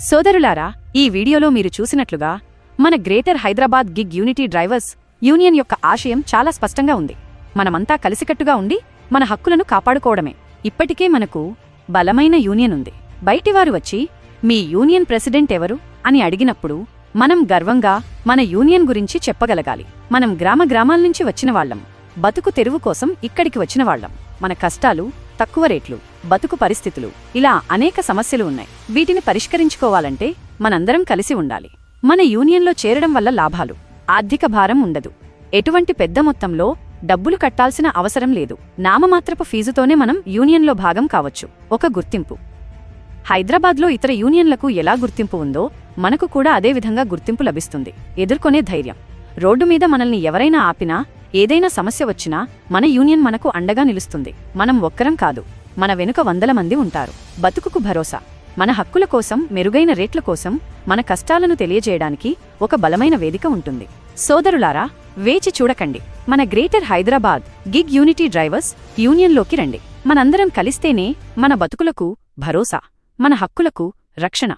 సోదరులారా ఈ వీడియోలో మీరు చూసినట్లుగా మన greater Hyderabad gig unity drivers union యొక్క ఆశయం చాలా స్పష్టంగా ఉంది. మనమంతా కలిసికట్టుగా ఉండి మన హక్కులను కాపాడుకోవడమే. ఇప్పటికే మనకు బలమైన యూనియన్ ఉంది. బయటివారు వచ్చి మీ యూనియన్ ప్రెసిడెంట్ ఎవరు? అని అడిగినప్పుడు మనం గర్వంగా మన యూనియన్ గురించి చెప్పగలగాలి. మనం గ్రామ గ్రామాల నుంచి వచ్చిన వాళ్ళం. బతుకు తెరువు కోసం ఇక్కడికి వచ్చిన వాళ్ళం. మన కష్టాలు తక్కువ రేట్లు. బతుకు పరిస్థితులు. ఇలా అనేక సమస్యలు ఉన్నాయి. వీటిని పరిష్కరించుకోవాలంటే మనందరం కలిసి ఉండాలి. మన యూనియన్లో చేరడం వల్ల లాభాలు. ఆర్థిక భారం ఉండదు. ఎటువంటి పెద్ద మొత్తంలో డబ్బులు కట్టాల్సిన అవసరం లేదు. నామమాత్రపు ఫీజుతోనే మనం యూనియన్లో భాగం కావచ్చు. ఒక గుర్తింపు. హైదరాబాద్లో ఇతర యూనియన్లకు ఎలా గుర్తింపు ఉందో మనకు కూడా అదే విధంగా గుర్తింపు లభిస్తుంది. ఎదుర్కొనే ధైర్యం. రోడ్డు మీద మనల్ని ఎవరైనా ఆపినా ఏదైనా సమస్య వచ్చినా మన యూనియన్ మనకు అండగా నిలుస్తుంది. మనం ఒక్కరం కాదు. మన వెనుక వందల మంది ఉంటారు. బతుకుకు భరోసా. మన హక్కుల కోసం మెరుగైన రేట్ల కోసం మన కష్టాలను తెలియజేయడానికి ఒక బలమైన వేదిక ఉంటుంది. సోదరులారా వేచి చూడకండి. మన greater Hyderabad gig unity drivers యూనియన్లోకి రండి. మనందరం కలిస్తేనే మన బతుకులకు భరోసా. మన హక్కులకు రక్షణ.